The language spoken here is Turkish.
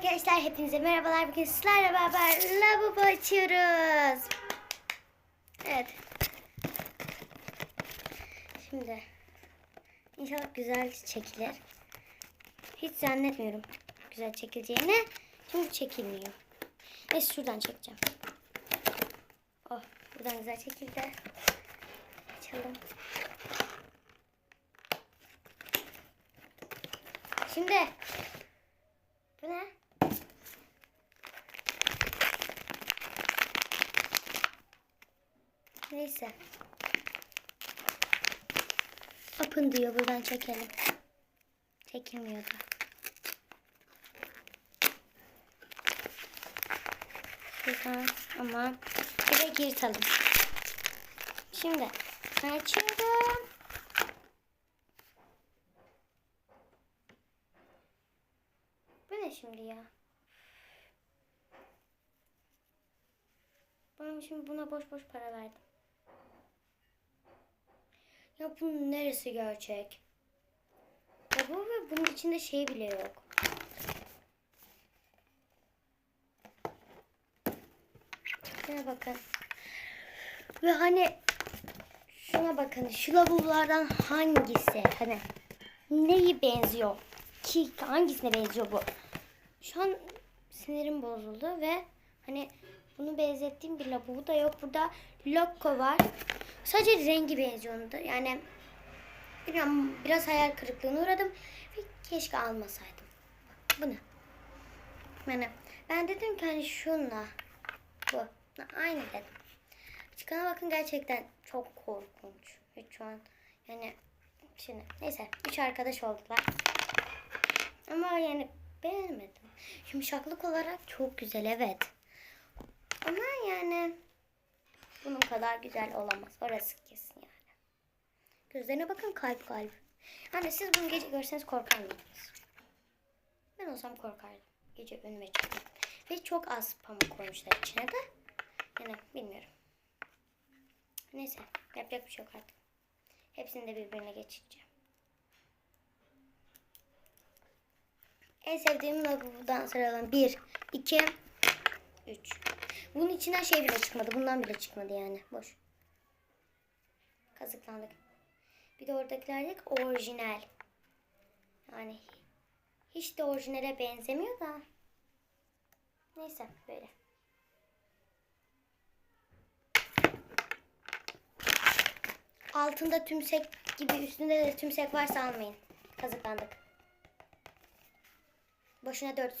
arkadaşlar hepinize merhabalar. Bugün sizlerle beraber lavabo açıyoruz. Evet. Şimdi inşallah güzel çekilir. Hiç zannetmiyorum güzel çekileceğini. Çünkü çekilmiyor. Neyse şuradan çekeceğim. Oh buradan güzel çekildi. Açalım. Şimdi bu ne? Neyse. Open diyor buradan çekelim. Çekilmiyor da. Şuradan ama de yırtalım. Şimdi açıyorum. Bu ne şimdi ya? Ben şimdi buna boş boş para verdim. Ya bunun neresi gerçek? Ya bu ve bunun içinde şey bile yok. Şuna bakın. Ve hani şuna bakın. Şu lavablardan hangisi? Hani neyi benziyor? Ki hangisine benziyor bu? Şu an sinirim bozuldu ve hani bunu benzettiğim bir lavabo da yok. Burada Loco var. Sadece rengi benziyor onda. Yani bilmiyorum biraz hayal kırıklığına uğradım ve keşke almasaydım. Bu ne? Yani ben dedim ki hani şunla bu aynı dedim. Çıkana bakın gerçekten çok korkunç. Ve şu an yani şimdi neyse üç arkadaş oldular. Ama yani beğenmedim. Yumuşaklık olarak çok güzel evet. Ama yani bunun kadar güzel olamaz. Orası kesin yani. Gözlerine bakın kalp kalp. Hani siz bunu gece görseniz korkar mıydınız? Ben olsam korkardım. Gece önüme çıktı. Ve çok az pamuk koymuşlar içine de. Yani bilmiyorum. Neyse yapacak bir şey yok artık. Hepsini de birbirine geçireceğim. En sevdiğim lavabodan sıralanan 1, 2, 3. Bunun içinden şey bile çıkmadı. Bundan bile çıkmadı yani. Boş. Kazıklandık. Bir de oradakilerdeki orijinal. Yani hiç de orijinale benzemiyor da. Neyse böyle. Altında tümsek gibi üstünde de tümsek varsa almayın. Kazıklandık. Boşuna 400